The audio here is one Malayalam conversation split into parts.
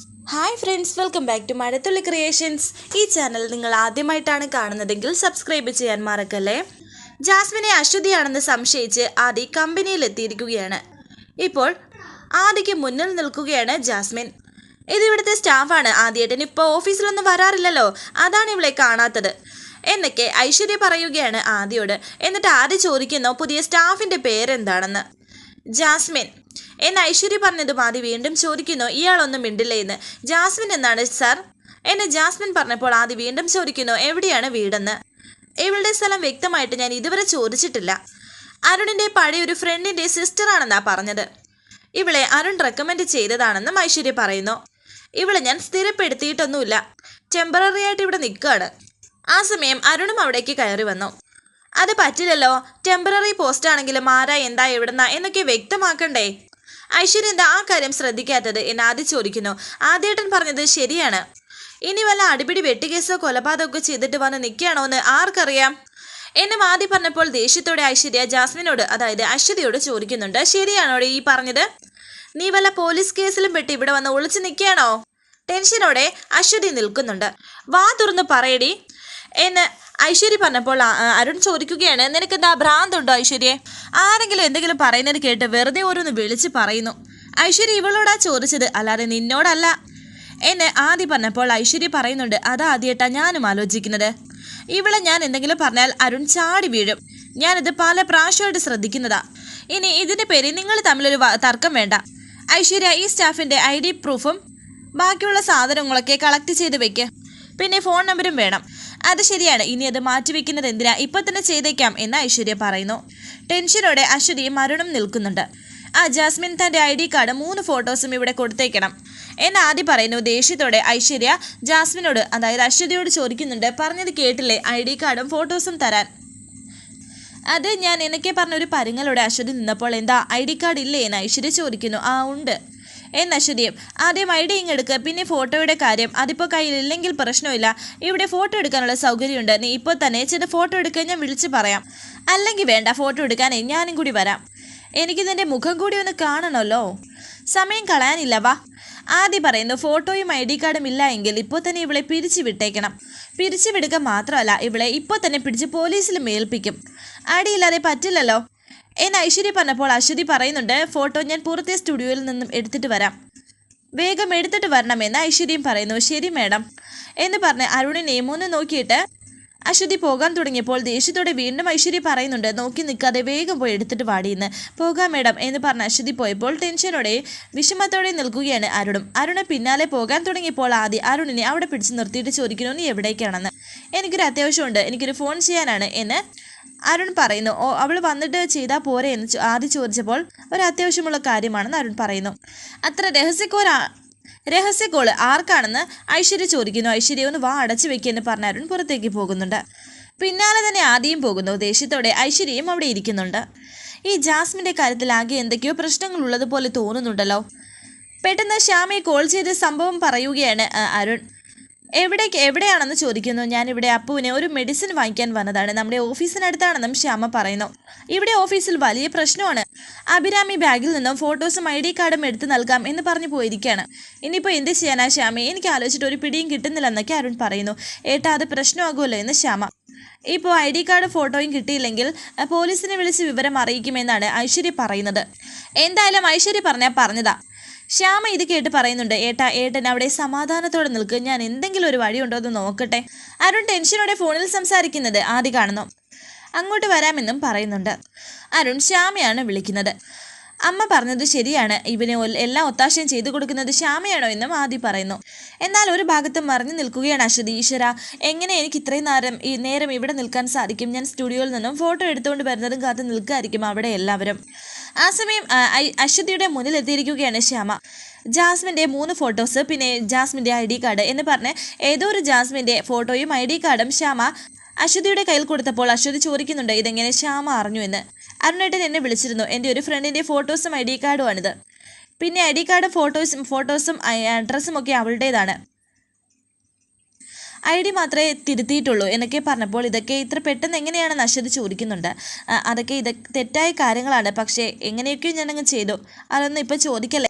Hi friends welcome back to Mazhathulli creations ഈ ചാനൽ നിങ്ങൾ ആദ്യമായിട്ടാണ് കാണുന്നതെങ്കിൽ സബ്സ്ക്രൈബ് ചെയ്യാൻ മറക്കല്ലേ? ജാസ്മിനെ അശ്വതിയാണെന്ന് സംശയിച്ച് ആദി കമ്പനിയിൽ എത്തിയിരിക്കുകയാണ്. ഇപ്പോൾ ആദിക്ക് മുന്നിൽ നിൽക്കുകയാണ് ജാസ്മിൻ. ഇത് ഇവിടുത്തെ സ്റ്റാഫാണ് ആദ്യേട്ടൻ ഇപ്പോൾ ഓഫീസിലൊന്നും വരാറില്ലല്ലോ. അതാണ് ഇവളെ കാണാത്തത്. എന്നൊക്കെ ഐശ്വര്യ പറയുകയാണ് ആദിയോട്. എന്നിട്ട് ആദ്യ ചോദിക്കുന്നു പുതിയ സ്റ്റാഫിന്റെ പേരെന്താണെന്ന്? ജാസ്മിൻ എന്ന് ഐശ്വര്യ പറഞ്ഞത് ആദ്യ വീണ്ടും ചോദിക്കുന്നു ഇയാളൊന്നും മിണ്ടില്ല എന്ന് ജാസ്മിൻ എന്നാണ് സർ. എന്നെ ജാസ്മിൻ പറഞ്ഞപ്പോൾ ആദ്യ വീണ്ടും ചോദിക്കുന്നു എവിടെയാണ് വീടെന്ന്? ഇവളുടെ സ്ഥലം വ്യക്തമായിട്ട് ഞാൻ ഇതുവരെ ചോദിച്ചിട്ടില്ല. അരുണിന്റെ പഴയ ഒരു ഫ്രണ്ടിന്റെ സിസ്റ്ററാണെന്നാ പറഞ്ഞത്. ഇവളെ അരുൺ റെക്കമെൻഡ് ചെയ്തതാണെന്നും ഐശ്വര്യ പറയുന്നു. ഇവളെ ഞാൻ സ്ഥിരപ്പെടുത്തിയിട്ടൊന്നുമില്ല. ടെമ്പററി ആയിട്ട് ഇവിടെ നിൽക്കുകയാണ്. ആ സമയം അരുണും അവിടേക്ക് കയറി വന്നു. അത് പറ്റില്ലല്ലോ. ടെമ്പററി പോസ്റ്റ് ആണെങ്കിലും ആരാ എന്താ എവിടുന്ന എന്നൊക്കെ വ്യക്തമാക്കണ്ടേ? ഐശ്വര്യ എന്താ ആ കാര്യം ശ്രദ്ധിക്കാത്തത് എന്ന് ആദ്യം ചോദിക്കുന്നു. ആദ്യേട്ടൻ പറഞ്ഞത് ശരിയാണ്. ഇനി വല്ല അടിപിടി വെട്ടുകേസോ കൊലപാതകമൊക്കെ ചെയ്തിട്ട് വന്ന് നിൽക്കുകയാണോ എന്ന് ആർക്കറിയാം? എന്നെ ആദ്യം പറഞ്ഞപ്പോൾ ദേഷ്യത്തോടെ ഐശ്വര്യ ജാസ്മിനോട് അതായത് അശ്വതിയോട് ചോദിക്കുന്നുണ്ട്. ശരിയാണോടെ ഈ പറഞ്ഞത്? നീ വല്ല പോലീസ് കേസിലും പെട്ട് ഇവിടെ വന്ന് ഒളിച്ചു നിൽക്കുകയാണോ? ടെൻഷനോടെ അശ്വതി നിൽക്കുന്നുണ്ട്. വാ തുറന്ന് പറയടി. എന്ന് ഐശ്വര്യ പറഞ്ഞപ്പോൾ അരുൺ ചോദിക്കുകയാണ് നിനക്കെന്താ ഭ്രാന്തുണ്ടോ ഐശ്വര്യെ? ആരെങ്കിലും എന്തെങ്കിലും പറയുന്നത് കേട്ട് വെറുതെ ഓരോന്ന് വിളിച്ച് പറയുന്നു. ഐശ്വര്യ ഇവളോടാ ചോദിച്ചത് അല്ലാതെ നിന്നോടല്ല. എന്ന് ആദ്യ പറഞ്ഞപ്പോൾ ഐശ്വര്യ പറയുന്നുണ്ട് അതാ ആദ്യമായിട്ടാ ഞാനും ആലോചിക്കുന്നത്. ഇവളെ ഞാൻ എന്തെങ്കിലും പറഞ്ഞാൽ അരുൺ ചാടി വീഴും. ഞാനിത് പല പ്രാവശ്യമായിട്ട് ശ്രദ്ധിക്കുന്നതാ. ഇനി ഇതിന്റെ പേരിൽ നിങ്ങൾ തമ്മിലൊരു തർക്കം വേണ്ട. ഐശ്വര്യ ഈ സ്റ്റാഫിന്റെ ഐ ഡി പ്രൂഫും ബാക്കിയുള്ള സാധനങ്ങളൊക്കെ കളക്ട് ചെയ്ത് വെക്ക്. പിന്നെ ഫോൺ നമ്പരും വേണം. അത് ശരിയാണ്. ഇനി അത് മാറ്റിവെക്കുന്നത് എന്തിനാ? ഇപ്പൊ തന്നെ ചെയ്തേക്കാം എന്ന് ഐശ്വര്യ പറയുന്നു. ടെൻഷനോടെ അശ്വതി മരണം നിൽക്കുന്നുണ്ട്. ആ ജാസ്മിൻ തന്റെ ഐ ഡി കാർഡ് മൂന്ന് ഫോട്ടോസും ഇവിടെ കൊടുത്തേക്കണം. എന്ന് ആദ്യം പറയുന്നു. ദേഷ്യത്തോടെ ഐശ്വര്യ ജാസ്മിനോട് അതായത് അശ്വതിയോട് ചോദിക്കുന്നുണ്ട്. പറഞ്ഞത് കേട്ടില്ലേ? ഐ ഡി കാർഡും ഫോട്ടോസും തരാൻ. അത് ഞാൻ എനിക്ക് പറഞ്ഞൊരു പരുങ്ങലോടെ അശ്വതി നിന്നപ്പോൾ എന്താ? ഐ ഡി കാർഡ് ഇല്ലേ എന്ന് ഐശ്വര്യ ചോദിക്കുന്നു. ആ ഉണ്ട്. എന്ന് അശ്വതിയും ആദ്യം ഐ ഡി ഇങ്ങെടുക്കുക പിന്നെ ഫോട്ടോയുടെ കാര്യം. അതിപ്പോൾ കയ്യിലില്ലെങ്കിൽ പ്രശ്നമില്ല. ഇവിടെ ഫോട്ടോ എടുക്കാനുള്ള സൗകര്യമുണ്ട്. നീ ഇപ്പോൾ തന്നെ ചില ഫോട്ടോ എടുക്കാൻ ഞാൻ വിളിച്ച് പറയാം. അല്ലെങ്കിൽ വേണ്ട ഫോട്ടോ എടുക്കാനേ ഞാനും കൂടി വരാം. എനിക്ക് നിന്റെ മുഖം കൂടി ഒന്ന് കാണണമല്ലോ. സമയം കളയാനില്ല വാ. ആദ്യം പറയുന്നു ഫോട്ടോയും ഐ ഡി കാർഡും ഇല്ല എങ്കിൽ ഇപ്പോൾ തന്നെ ഇവളെ പിരിച്ചു വിട്ടേക്കണം. പിരിച്ചു വിടുക മാത്രമല്ല ഇവളെ ഇപ്പോൾ തന്നെ പിടിച്ച് പോലീസിൽ മേൽപ്പിക്കും അടിയില്ലാതെ പറ്റില്ലല്ലോ. എന്ന് ഐശ്വര്യ പറഞ്ഞപ്പോൾ അശ്വതി പറയുന്നുണ്ട് ഫോട്ടോ ഞാൻ പുറത്തെ സ്റ്റുഡിയോയിൽ നിന്നും എടുത്തിട്ട് വരാം. വേഗം എടുത്തിട്ട് വരണമെന്ന് ഐശ്വര്യം പറയുന്നു. ശരി മേഡം എന്ന് പറഞ്ഞ് അരുണിനെയും ഒന്ന് നോക്കിയിട്ട് അശ്വതി പോകാൻ തുടങ്ങിയപ്പോൾ ദേഷ്യത്തോടെ വീണ്ടും ഐശ്വര്യ പറയുന്നുണ്ട് നോക്കി നിൽക്കാതെ വേഗം പോയി എടുത്തിട്ട് വാടിയെന്ന്. പോകാം മേഡം എന്ന് പറഞ്ഞ് അശ്വതി പോയപ്പോൾ ടെൻഷനോടെ വിഷമത്തോടെ നിൽക്കുകയാണ് അരുണും. അരുണ് പിന്നാലെ പോകാൻ തുടങ്ങിയപ്പോൾ ആദ്യം അരുണിനെ അവിടെ പിടിച്ച് നിർത്തിയിട്ട് ചോദിക്കണമെന്ന് എവിടേക്കാണെന്ന്? എനിക്കൊരു അത്യാവശ്യമുണ്ട്. എനിക്കൊരു ഫോൺ ചെയ്യാനാണ് എന്ന് അരുൺ പറയുന്നു ഓ അവൾ വന്നിട്ട് ചെയ്താൽ പോരെ എന്ന് ആദ്യം ചോദിച്ചപ്പോൾ ഒരു അത്യാവശ്യമുള്ള കാര്യമാണെന്ന് അരുൺ പറയുന്നു. അത്ര രഹസ്യക്കോരാ രഹസ്യക്കോൾ ആർക്കാണെന്ന് ഐശ്വര്യ ചോദിക്കുന്നു. ഐശ്വര്യ ഒന്ന് വാ അടച്ചു വെക്കിയെന്ന് പറഞ്ഞ അരുൺ പുറത്തേക്ക് പോകുന്നുണ്ട്. പിന്നാലെ തന്നെ ആദ്യം പോകുന്നു. ദേഷ്യത്തോടെ ഐശ്വര്യയും അവിടെ ഇരിക്കുന്നുണ്ട്. ഈ ജാസ്മിന്റെ കാര്യത്തിൽ ആകെ എന്തൊക്കെയോ പ്രശ്നങ്ങൾ ഉള്ളതുപോലെ തോന്നുന്നുണ്ടല്ലോ. പെട്ടെന്ന് ശ്യാമയെ കോൾ ചെയ്ത് സംഭവം പറയുകയാണ് അരുൺ. എവിടേക്ക് എവിടെയാണെന്ന് ചോദിക്കുന്നു. ഞാനിവിടെ അപ്പുവിനെ ഒരു മെഡിസിൻ വാങ്ങിക്കാൻ വന്നതാണ്. നമ്മുടെ ഓഫീസിനടുത്താണെന്നും ശ്യാമ പറയുന്നു. ഇവിടെ ഓഫീസിൽ വലിയ പ്രശ്നമാണ്. അഭിരാമി ബാഗിൽ നിന്നും ഫോട്ടോസും ഐ ഡി കാർഡും എടുത്തു നൽകാം എന്ന് പറഞ്ഞു പോയിരിക്കുകയാണ്. ഇനിയിപ്പോൾ എന്ത് ചെയ്യാനാ ശ്യാമ? എനിക്ക് ആലോചിച്ചിട്ട് ഒരു പിടിയും കിട്ടുന്നില്ലെന്നൊക്കെ അരുൺ പറയുന്നു. ഏട്ടാ അത് പ്രശ്നമാകുമല്ലോ എന്ന് ശ്യാമ. ഇപ്പോൾ ഐ ഡി കാർഡ് ഫോട്ടോയും കിട്ടിയില്ലെങ്കിൽ പോലീസിനെ വിളിച്ച് വിവരം അറിയിക്കുമെന്നാണ് ഐശ്വര്യ പറയുന്നത്. എന്തായാലും ഐശ്വര്യ പറഞ്ഞാൽ പറഞ്ഞതാ. ശ്യാമ ഇത് കേട്ട് പറയുന്നുണ്ട് ഏട്ടാ ഏട്ടൻ അവിടെ സമാധാനത്തോടെ നിൽക്കുക ഞാൻ എന്തെങ്കിലും ഒരു വഴിയുണ്ടോ എന്ന് നോക്കട്ടെ. അരുൺ ടെൻഷനോടെ ഫോണിൽ സംസാരിക്കുന്നത് ആദ്യം കാണുന്നു. അങ്ങോട്ട് വരാമെന്നും പറയുന്നുണ്ട്. അരുൺ ശ്യാമയാണ് വിളിക്കുന്നത്. അമ്മ പറഞ്ഞത് ശരിയാണ്. ഇവന് എല്ലാം ഒത്താശയും ചെയ്തു കൊടുക്കുന്നത് ശ്യാമയാണോ എന്നും ആദ്യം പറയുന്നു. എന്നാൽ ഒരു ഭാഗത്ത് മറിഞ്ഞു നിൽക്കുകയാണ് അശ്വതി. ഈശ്വര എങ്ങനെ എനിക്ക് ഇത്രയും നേരം ഈ നേരം ഇവിടെ നിൽക്കാൻ സാധിക്കും? ഞാൻ സ്റ്റുഡിയോയിൽ നിന്നും ഫോട്ടോ എടുത്തുകൊണ്ട് വരുന്നതും കാത്ത് നിൽക്കുകയായിരിക്കും അവിടെ എല്ലാവരും. ആ സമയം അശ്വതിയുടെ മുന്നിൽ എത്തിയിരിക്കുകയാണ് ശ്യാമ. ജാസ്മിന്റെ മൂന്ന് ഫോട്ടോസ് പിന്നെ ജാസ്മിന്റെ ഐ ഡി കാർഡ് എന്ന് പറഞ്ഞ് ഏതോ ഒരു ജാസ്മിന്റെ ഫോട്ടോയും ഐ ഡി കാർഡും ശ്യാമ അശ്വതിയുടെ കയ്യിൽ കൊടുത്തപ്പോൾ അശ്വതി ചോദിക്കുന്നുണ്ട് ഇതെങ്ങനെ ശ്യാമ അറിഞ്ഞു എന്ന്? അരുണേട്ടൻ എന്നെ വിളിച്ചിരുന്നു എന്റെ ഒരു ഫ്രണ്ടിന്റെ ഫോട്ടോസും ഐ ഡി കാർഡുമാണിത് പിന്നെ ഐ ഡി കാർഡും ഫോട്ടോസും ഫോട്ടോസും അഡ്രസ്സും ഒക്കെ അവളുടേതാണ്. ഐ ഡി മാത്രമേ തിരുത്തിയിട്ടുള്ളൂ എന്നൊക്കെ പറഞ്ഞപ്പോൾ ഇതൊക്കെ ഇത്ര പെട്ടെന്ന് എങ്ങനെയാണ് നശ്വതി ചോദിക്കുന്നുണ്ട്. അതൊക്കെ ഇത് തെറ്റായ കാര്യങ്ങളാണ്. പക്ഷേ എങ്ങനെയൊക്കെയോ ഞാനങ്ങ് ചെയ്തു. അതൊന്നും ഇപ്പോൾ ചോദിക്കല്ലേ.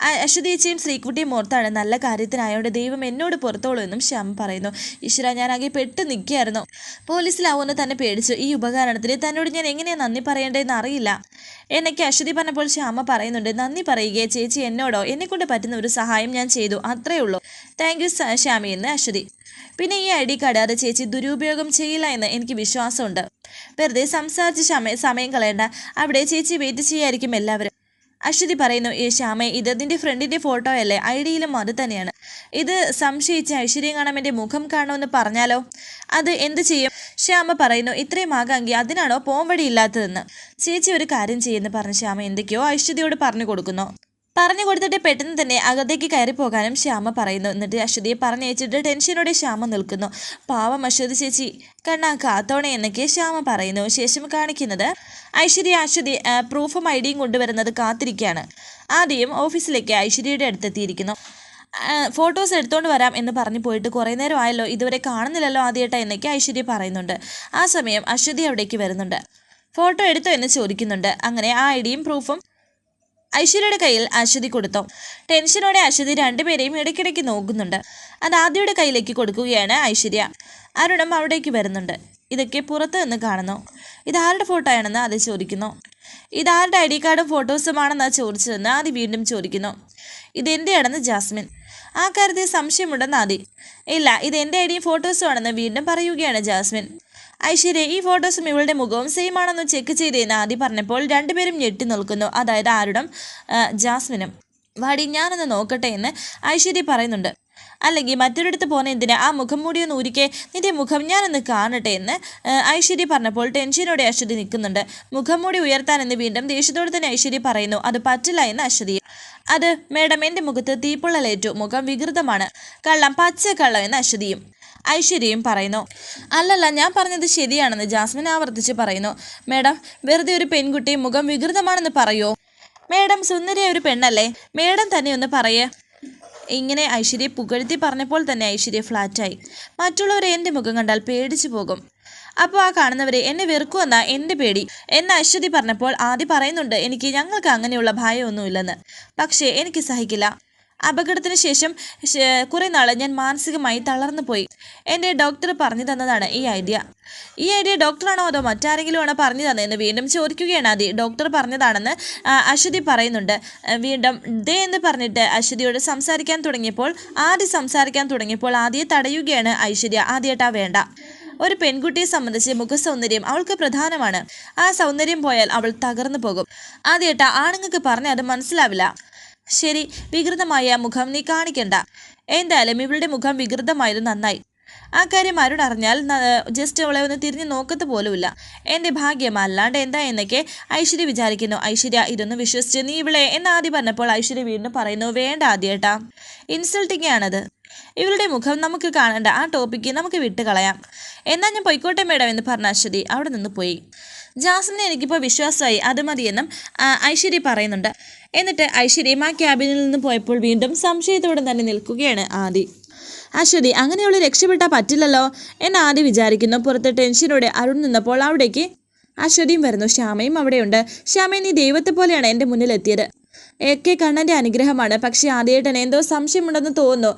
അ- അശ്വതി ചേച്ചിയും ശ്രീകുട്ടിയും ഓർത്താണ് നല്ല കാര്യത്തിനായോണ്ട് ദൈവം എന്നോട് പുറത്തോളൂ എന്നും ശ്യാം പറയുന്നു. ഈശ്വര ഞാൻ ആകെ പെട്ട് നിൽക്കുകയായിരുന്നു പോലീസിലാവുമെന്ന് തന്നെ പേടിച്ചു. ഈ ഉപകരണത്തിന് തന്നോട് ഞാൻ എങ്ങനെയാണ് നന്ദി പറയേണ്ടതെന്ന് അറിയില്ല. എന്നൊക്കെ അശ്വതി പറഞ്ഞപ്പോൾ ശ്യാമ പറയുന്നുണ്ട് നന്ദി പറയുകയെ ചേച്ചി എന്നോടോ? എന്നെക്കൊണ്ട് പറ്റുന്ന ഒരു സഹായം ഞാൻ ചെയ്തു. അത്രേ ഉള്ളൂ. താങ്ക് യു ശ്യാമി എന്ന് അശ്വതി. പിന്നെ ഈ ഐ ഡി കാർഡ് അത് ചേച്ചി ദുരുപയോഗം ചെയ്യില്ല എന്ന് എനിക്ക് വിശ്വാസമുണ്ട്. വെറുതെ സംസാരിച്ച് സമയം കളയണ്ട. അവിടെ ചേച്ചി വെയിറ്റ് ചെയ്യായിരിക്കും എല്ലാവരും. അശ്വതി പറയുന്നു ഈ ശ്യാമേ ഇത് നിന്റെ ഫ്രണ്ടിന്റെ ഫോട്ടോ അല്ലേ? ഐ ഡിയിലും അത് തന്നെയാണ്. ഇത് സംശയിച്ച് ഐശ്വര്യം കാണാൻ മുഖം കാണുമെന്ന് പറഞ്ഞാലോ? അത് എന്ത് ചെയ്യും? ശ്യാമ പറയുന്നു ഇത്രയും ആകാമെങ്കിൽ അതിനാണോ പോംവടി ഇല്ലാത്തതെന്ന്? ചേച്ചി ഒരു കാര്യം ചെയ്യുന്നു പറഞ്ഞ് ശ്യാമ. എന്തൊക്കെയോ ഐശ്വര്യയോട് പറഞ്ഞു കൊടുക്കുന്നു. പറഞ്ഞു കൊടുത്തിട്ട് പെട്ടെന്ന് തന്നെ അകത്തേക്ക് കയറി പോകാനും ശ്യാമ പറയുന്നു. എന്നിട്ട് അശ്വതിയെ പറഞ്ഞയച്ചിട്ട് ടെൻഷനോടെ ശ്യാമ നിൽക്കുന്നു. പാവം അശ്വതി ചേച്ചി കണ്ണാ കാത്തോണെ എന്നൊക്കെ ശ്യാമ പറയുന്നു. ശേഷം കാണിക്കുന്നത് ഐശ്വര്യ അശ്വതി പ്രൂഫും ഐ ഡിയും കൊണ്ടുവരുന്നത് കാത്തിരിക്കുകയാണ്. ആദ്യം ഓഫീസിലേക്ക് ഐശ്വര്യയുടെ അടുത്തെത്തിയിരിക്കുന്നു. ഫോട്ടോസ് എടുത്തുകൊണ്ട് വരാം എന്ന് പറഞ്ഞു പോയിട്ട് കുറേ നേരം ആയല്ലോ ഇതുവരെ കാണുന്നില്ലല്ലോ ആദ്യമായിട്ട് എന്നൊക്കെ ഐശ്വര്യ പറയുന്നുണ്ട്. ആ സമയം അശ്വതി അവിടേക്ക് വരുന്നുണ്ട്. ഫോട്ടോ എടുത്തോ എന്ന് ചോദിക്കുന്നുണ്ട്. അങ്ങനെ ആ ഐ ഡിയും പ്രൂഫും ഐശ്വര്യയുടെ കയ്യിൽ അശ്വതി കൊടുത്തു? ടെൻഷനോടെ അശ്വതി രണ്ടുപേരെയും ഇടയ്ക്കിടയ്ക്ക് നോക്കുന്നുണ്ട്. അത് ആദ്യയുടെ കയ്യിലേക്ക് കൊടുക്കുകയാണ് ഐശ്വര്യ. അരുണം അവിടേക്ക് വരുന്നുണ്ട്. ഇതൊക്കെ പുറത്ത് നിന്ന് കാണുന്നു. ഇതാരുടെ ഫോട്ടോ ആണെന്ന് അത് ചോദിക്കുന്നു. ഇതാരുടെ ഐ ഡി കാർഡും ഫോട്ടോസുമാണെന്ന് ചോദിച്ചതെന്ന് ആദ്യ വീണ്ടും ചോദിക്കുന്നു. ഇതെന്റെയാണെന്ന് ജാസ്മിൻ. ആ കാര്യത്തിൽ സംശയമുണ്ടെന്ന് ആദി. ഇല്ല ഇത് എന്റെ ഐ ഡിയും ഫോട്ടോസും ആണെന്ന് വീണ്ടും പറയുകയാണ് ജാസ്മിൻ. ഐശ്വര്യ ഈ ഫോട്ടോസും ഇവളുടെ മുഖവും സെയിം ആണെന്ന് ചെക്ക് ചെയ്തേന്ന് ആദ്യം പറഞ്ഞപ്പോൾ രണ്ടുപേരും ഞെട്ടി നിൽക്കുന്നു. അതായത് ആരുടം? ജാസ്മിനും. വാടി ഞാനൊന്ന് നോക്കട്ടെ എന്ന് ഐശ്വര്യ പറയുന്നുണ്ട്. അല്ലെങ്കിൽ മറ്റൊരിടത്ത് പോകുന്ന എന്തിന്? ആ മുഖം മൂടി ഒന്ന് ഊരിക്കെ. നിന്റെ മുഖം ഞാനൊന്ന് കാണട്ടെ എന്ന് ഐശ്വര്യ പറഞ്ഞപ്പോൾ ടെൻഷനോടെ അശ്വതി നിൽക്കുന്നുണ്ട്. മുഖം മൂടി ഉയർത്താൻ എന്ന് വീണ്ടും ദേഷ്യത്തോടെ തന്നെ ഐശ്വര്യ പറയുന്നു അത് പറ്റില്ല എന്ന് അശ്വതി. അത് മേഡം എന്റെ മുഖത്ത് തീപ്പൊള്ളലേറ്റു. മുഖം വികൃതമാണ്. കള്ളം പച്ച കള്ളം എന്ന് അശ്വതിയും. ഐശ്വര്യയും പറയുന്നു. അല്ലല്ല ഞാൻ പറഞ്ഞത് ശരിയാണെന്ന് ജാസ്മിൻ ആവർത്തിച്ച് പറയുന്നു. മേഡം വെറുതെ ഒരു പെൺകുട്ടി മുഖം വികൃതമാണെന്ന് പറയോ? മേഡം സുന്ദരിയ ഒരു പെണ്ണല്ലേ? മേഡം തന്നെ ഒന്ന് പറയേ. ഇങ്ങനെ ഐശ്വര്യ പുകഴ്ത്തി പറഞ്ഞപ്പോൾ തന്നെ ഐശ്വര്യ ഫ്ലാറ്റായി. മറ്റുള്ളവരെ എന്റെ മുഖം കണ്ടാൽ പേടിച്ചു പോകും. അപ്പോൾ ആ കാണുന്നവരെ എന്നെ വെറുക്കുമെന്നാ എന്റെ പേടി. എന്ന് അശ്വതി പറഞ്ഞപ്പോൾ ആദ്യം പറയുന്നുണ്ട് എനിക്ക് ഞങ്ങൾക്ക് അങ്ങനെയുള്ള ഭയമൊന്നുമില്ലെന്ന്. പക്ഷേ എനിക്ക് സഹിക്കില്ല. അപകടത്തിന് ശേഷം കുറേ നാൾ ഞാൻ മാനസികമായി തളർന്നു പോയി. എന്റെ ഡോക്ടർ പറഞ്ഞു തന്നതാണ് ഈ ഐഡിയ. ഈ ഐഡിയ ഡോക്ടറാണോ അതോ മറ്റാരെങ്കിലും ആണോ പറഞ്ഞു തന്നതെന്ന് വീണ്ടും ചോദിക്കുകയാണ് അതി ഡോക്ടർ പറഞ്ഞതാണെന്ന് അശ്വതി പറയുന്നുണ്ട്. വീണ്ടും ദേ എന്ന് പറഞ്ഞിട്ട് അശ്വതിയോട് സംസാരിക്കാൻ തുടങ്ങിയപ്പോൾ ആദ്യം സംസാരിക്കാൻ തുടങ്ങിയപ്പോൾ ആദ്യം തടയുകയാണ് ഐശ്വര്യ. ആദ്യമായിട്ടാ വേണ്ട. ഒരു പെൺകുട്ടിയെ സംബന്ധിച്ച് മുഖസൗന്ദര്യം അവൾക്ക് പ്രധാനമാണ്. ആ സൗന്ദര്യം പോയാൽ അവൾ തകർന്നു പോകും. ആദ്യമായിട്ട് ആണുങ്ങൾക്ക് പറഞ്ഞാൽ അത് മനസ്സിലാവില്ല. ശരി വികൃതമായ മുഖം നീ കാണിക്കണ്ട. എന്തായാലും ഇവളുടെ മുഖം വികൃതമായത് നന്നായി. ആ കാര്യം അരുൺ അറിഞ്ഞാൽ ജസ്റ്റ് അവളെ ഒന്ന് തിരിഞ്ഞു നോക്കത്ത് പോലുമില്ല. എന്റെ ഭാഗ്യം അല്ലാണ്ട് എന്താ എന്നൊക്കെ ഐശ്വര്യ വിചാരിക്കുന്നു. ഐശ്വര്യ ഇതൊന്നും വിശ്വസിച്ച് നീ ഇവളെ എന്ന് ആദ്യം പറഞ്ഞപ്പോൾ ഐശ്വര്യ വീണ്ടും പറയുന്നു വേണ്ട ആദ്യേട്ടാ. ഇൻസൾട്ടിങ് ആണത്. ഇവളുടെ മുഖം നമുക്ക് കാണേണ്ട. ആ ടോപ്പിക്ക് നമുക്ക് വിട്ടുകളയാം. എന്നാൽ ഞാൻ പൊയ്ക്കോട്ടെ മേഡം എന്ന് പറഞ്ഞ അശ്വതി അവിടെ നിന്ന് പോയി. ജാസ്മിനെ എനിക്കിപ്പോൾ വിശ്വാസമായി. അത് മതിയെന്നും ഐശ്വര്യ പറയുന്നുണ്ട്. എന്നിട്ട് ഐശ്വര്യയും ആ ക്യാബിനിൽ നിന്ന് പോയപ്പോൾ വീണ്ടും സംശയത്തോടെ തന്നെ നിൽക്കുകയാണ് ആദി. അശ്വതി അങ്ങനെയുള്ള രക്ഷപ്പെട്ടാൽ പറ്റില്ലല്ലോ എന്ന് ആദി വിചാരിക്കുന്നു. പുറത്ത് ടെൻഷനോടെ അരുൺ നിന്നപ്പോൾ അവിടേക്ക് അശ്വതിയും വരുന്നു. ശ്യാമയും അവിടെയുണ്ട്. ശ്യാമ നീ ദൈവത്തെ പോലെയാണ് എന്റെ മുന്നിലെത്തിയത്. എ കെ കണ്ണന്റെ അനുഗ്രഹമാണ്. പക്ഷേ ആദ്യമായിട്ടനെ എന്തോ സംശയമുണ്ടെന്ന് തോന്നുന്നു.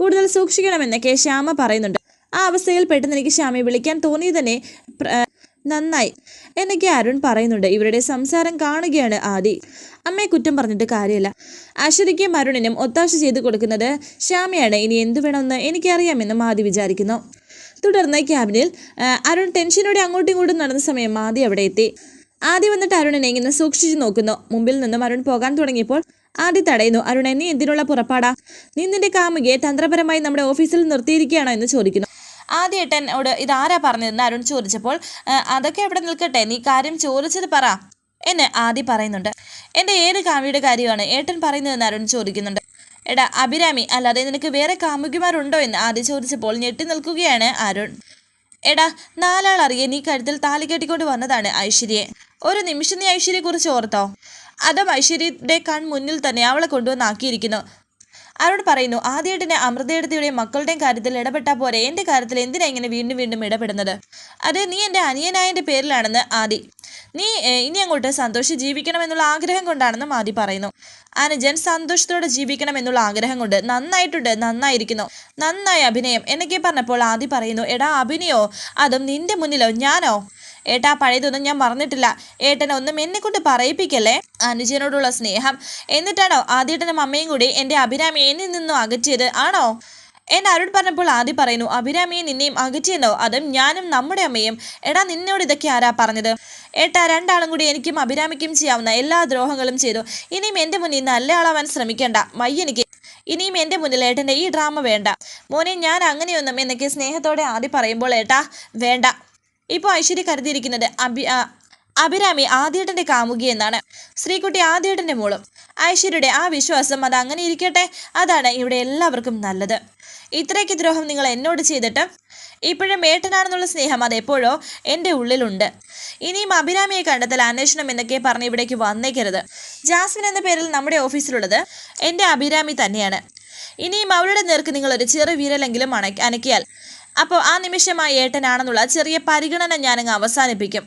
കൂടുതൽ സൂക്ഷിക്കണമെന്നൊക്കെ ശ്യാമ പറയുന്നുണ്ട്. ആ അവസ്ഥയിൽ പെട്ടെന്ന് എനിക്ക് ശ്യാമയെ വിളിക്കാൻ തോന്നി തന്നെ നന്നായി. എന്നൊക്കെ അരുൺ പറയുന്നുണ്ട്. ഇവരുടെ സംസാരം കാണുകയാണ് ആദി. അമ്മയെ കുറ്റം പറഞ്ഞിട്ട് കാര്യമില്ല. അശ്വതിക്കും അരുണിനും ഒത്താശ ചെയ്തു കൊടുക്കുന്നത് ശ്യാമയാണ്. ഇനി എന്തു വേണമെന്ന് എനിക്കറിയാമെന്നും ആദി വിചാരിക്കുന്നു. തുടർന്ന് ക്യാബിനിൽ അരുൺ ടെൻഷനോടെ അങ്ങോട്ടും ഇങ്ങോട്ടും നടന്ന സമയം ആദി അവിടെ എത്തി. ആദ്യം വന്നിട്ട് അരുണിനെ ഇങ്ങനെ സൂക്ഷിച്ചു നോക്കുന്നു. മുമ്പിൽ നിന്നും അരുൺ പോകാൻ തുടങ്ങിയപ്പോൾ ആദ്യ തടയുന്നു. അരുൺ നീ എന്തിനുള്ള പുറപ്പാടാ? നീ നിന്റെ കാമുകയെ തന്ത്രപരമായി നമ്മുടെ ഓഫീസിൽ നിർത്തിയിരിക്കുകയാണോ എന്ന് ചോദിക്കുന്നു. ആദ്യേട്ടനോട് ഇതാരാ പറഞ്ഞതെന്ന് അരുൺ ചോദിച്ചപ്പോൾ അതൊക്കെ എവിടെ നിൽക്കട്ടെ? നീ കാര്യം ചോദിച്ചത് പറ എന്ന് ആദി പറയുന്നുണ്ട്. എന്റെ ഏത് കാമുകിയുടെ കാര്യമാണ് ഏട്ടൻ പറയുന്നതെന്ന് അരുൺ ചോദിക്കുന്നുണ്ട്. എടാ അഭിരാമി അല്ലാതെ നിനക്ക് വേറെ കാമുകിമാരുണ്ടോ എന്ന് ആദ്യ ചോദിച്ചപ്പോൾ ഞെട്ടി നിൽക്കുകയാണ് അരുൺ. എടാ നാലാൾ അറിയേ നീ കഴുത്തിൽ താലി കെട്ടിക്കൊണ്ട് വന്നതാണ് ഐശ്വര്യയെ ഒരു നിമിഷം നീ ഐശ്വര്യയെക്കുറിച്ച് ഓർത്തോ. അതും ഐശ്വര്യയുടെ കൺ മുന്നിൽ തന്നെ അവളെ കൊണ്ടുവന്നാക്കിയിരിക്കുന്നു അരുൺ പറയുന്നു ആദ്യേട്ടനെ അമൃതേടത്തിയുടെയും മക്കളുടെയും കാര്യത്തിൽ ഇടപെട്ടാൽ പോരെ. എന്റെ കാര്യത്തിൽ എന്തിനാ ഇങ്ങനെ വീണ്ടും വീണ്ടും ഇടപെടുന്നത്? അത് നീ എന്റെ അനിയനായന്റെ പേരിലാണെന്ന് ആദി. നീ ഇനി അങ്ങോട്ട് സന്തോഷം ജീവിക്കണമെന്നുള്ള ആഗ്രഹം കൊണ്ടാണെന്നും ആദി പറയുന്നു. അനുജൻ സന്തോഷത്തോടെ ജീവിക്കണം എന്നുള്ള ആഗ്രഹം കൊണ്ട് നന്നായിട്ടുണ്ട് നന്നായിരിക്കുന്നു. നന്നായി അഭിനയം. എന്നൊക്കെ പറഞ്ഞപ്പോൾ ആദി പറയുന്നു എടാ അഭിനയോ? അതും നിന്റെ മുന്നിലോ? ഞാനോ? ഏട്ടാ പഴയതൊന്നും ഞാൻ മറന്നിട്ടില്ല. ഏട്ടനെ ഒന്നും എന്നെ കൊണ്ട് പറയിപ്പിക്കല്ലേ? അനുജനോടുള്ള സ്നേഹം. എന്നിട്ടാണോ ആദ്യേട്ടനും അമ്മയും കൂടി എന്റെ അഭിരാമി എന്നിൽ നിന്നും അകറ്റിയത്? ആണോ? എന്നെ അരുൺ പറഞ്ഞപ്പോൾ ആദ്യം പറയുന്നു അഭിരാമിയെ നിന്നെയും അകറ്റിയെന്നോ? അതും ഞാനും നമ്മുടെ അമ്മയും. എടാ നിന്നോട് ഇതൊക്കെ ആരാ പറഞ്ഞത്? ഏട്ടാ രണ്ടാളും കൂടി എനിക്കും അഭിരാമിക്കും ചെയ്യാവുന്ന എല്ലാ ദ്രോഹങ്ങളും ചെയ്തു. ഇനിയും എന്റെ മുന്നിൽ നല്ല ആളാവാൻ ശ്രമിക്കണ്ട. വയ്യെനിക്ക് ഇനിയും എന്റെ മുന്നിൽ ഏട്ടന്റെ ഈ ഡ്രാമ വേണ്ട. മോനെ ഞാൻ അങ്ങനെയൊന്നും എന്നൊക്കെ സ്നേഹത്തോടെ ആദ്യം പറയുമ്പോൾ ഏട്ടാ വേണ്ട. ഇപ്പോൾ ഐശ്വര്യ കരുതിയിരിക്കുന്നത് അഭി അഭിരാമി ആദ്യേട്ടന്റെ കാമുകി എന്നാണ്. ശ്രീകുട്ടി ആദ്യേട്ടന്റെ മോളും. ഐശ്വര്യയുടെ ആ വിശ്വാസം അത് അങ്ങനെ ഇരിക്കട്ടെ? അതാണ് ഇവിടെ എല്ലാവർക്കും നല്ലത്. ഇത്രയ്ക്ക് ദ്രോഹം നിങ്ങൾ എന്നോട് ചെയ്തിട്ട് ഇപ്പോഴും ഏട്ടനാണെന്നുള്ള സ്നേഹം അത് എപ്പോഴോ എന്റെ ഉള്ളിലുണ്ട്. ഇനിയും അഭിരാമിയെ കണ്ടെത്തൽ അന്വേഷണം എന്നൊക്കെ പറഞ്ഞ് ഇവിടേക്ക് വന്നേക്കരുത്. ജാസ്മിൻ എന്ന പേരിൽ നമ്മുടെ ഓഫീസിലുള്ളത് എന്റെ അഭിരാമി തന്നെയാണ്. ഇനിയും അവളുടെ നേർക്ക് നിങ്ങളൊരു ചെറു വിരലെങ്കിലും അണ അനക്കിയാൽ അപ്പോൾ ആ നിമിഷം ആ ഏട്ടനാണെന്നുള്ള ചെറിയ പരിഗണന ഞാനങ്ങ് അവസാനിപ്പിക്കും.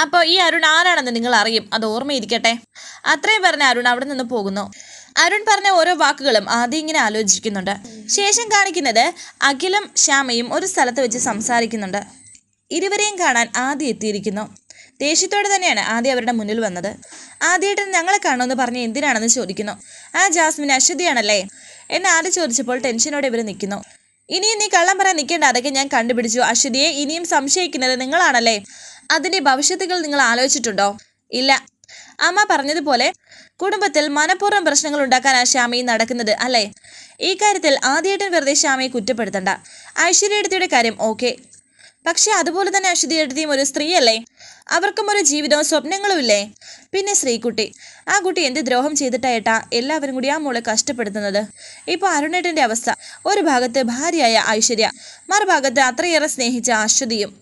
അപ്പോൾ ഈ അരുൺ ആരാണെന്ന് നിങ്ങൾ അറിയും. അത് ഓർമ്മയിരിക്കട്ടെ. അത്രയും പറഞ്ഞ അരുൺ അവിടെ നിന്ന് പോകുന്നു. അരുൺ പറഞ്ഞ ഓരോ വാക്കുകളും ആദ്യം ഇങ്ങനെ ആലോചിക്കുന്നുണ്ട്. ശേഷം കാണിക്കുന്നത് അഖിലും ശ്യാമയും ഒരു സ്ഥലത്ത് വെച്ച് സംസാരിക്കുന്നുണ്ട്. ഇരുവരെയും കാണാൻ ആദ്യം എത്തിയിരിക്കുന്നു. ദേഷ്യത്തോടെ തന്നെയാണ് ആദ്യം അവരുടെ മുന്നിൽ വന്നത്. ആദ്യമായിട്ട് ഞങ്ങളെ കാണുമെന്ന് പറഞ്ഞ് എന്തിനാണെന്ന് ചോദിക്കുന്നു. ആ ജാസ്മിൻ അശ്വതിയാണല്ലേ? എന്നെ ആദ്യം ചോദിച്ചപ്പോൾ ടെൻഷനോടെ ഇവർ നിൽക്കുന്നു. ഇനിയും നീ കള്ളം പറയാൻ നിൽക്കേണ്ട. അതൊക്കെ ഞാൻ കണ്ടുപിടിച്ചു. അശ്വതിയെ ഇനിയും സംശയിക്കുന്നത് നിങ്ങളാണല്ലേ? അതിന്റെ ഭവിഷ്യത്തുകൾ നിങ്ങൾ ആലോചിച്ചിട്ടുണ്ടോ? ഇല്ല. അമ്മ പറഞ്ഞതുപോലെ കുടുംബത്തിൽ മനഃപൂർവം പ്രശ്നങ്ങൾ ഉണ്ടാക്കാനാണ് ശ്യാമി നടക്കുന്നത് അല്ലേ? ഈ കാര്യത്തിൽ ആദ്യമായിട്ടും വെറുതെ ശ്യാമയെ കുറ്റപ്പെടുത്തണ്ട. ഐശ്വര്യടുത്തിയുടെ കാര്യം ഓക്കെ. പക്ഷെ അതുപോലെ തന്നെ അശ്വതി എടുത്തിയും ഒരു സ്ത്രീയല്ലേ? അവർക്കും ഒരു ജീവിതവും സ്വപ്നങ്ങളും ഇല്ലേ? പിന്നെ ശ്രീകുട്ടി ആ കുട്ടി എന്ത് ദ്രോഹം ചെയ്തിട്ടായിട്ടാ എല്ലാവരും കൂടി ആ മോളെ കഷ്ടപ്പെടുത്തുന്നത്? ഇപ്പോൾ അരുണേട്ടന്റെ അവസ്ഥ. ഒരു ഭാഗത്ത് ഭാര്യയായ ഐശ്വര്യ മറുഭാഗത്ത് അത്രയേറെ സ്നേഹിച്ച അശ്വതിയും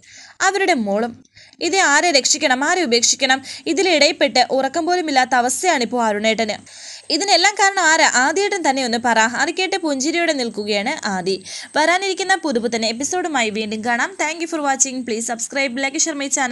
അവരുടെ മോളും. ഇത് ആരെ രക്ഷിക്കണം ആരെ ഉപേക്ഷിക്കണം? ഇതിലിടയിൽപ്പെട്ട് ഉറക്കം പോലും ഇല്ലാത്ത അവസ്ഥയാണ് ഇപ്പോൾ അരുണേട്ടന്. ഇതിനെല്ലാം കാരണം ആരാ? ആദ്യേട്ടൻ തന്നെ ഒന്ന് പറ. അത് കേട്ട് പുഞ്ചിരിയോടെ നിൽക്കുകയാണ് ആദി. വരാനിരിക്കുന്ന പുതുപുത്തൻ എപ്പിസോഡുമായി വീണ്ടും കാണാം. Thank for watching please subscribe like share my channel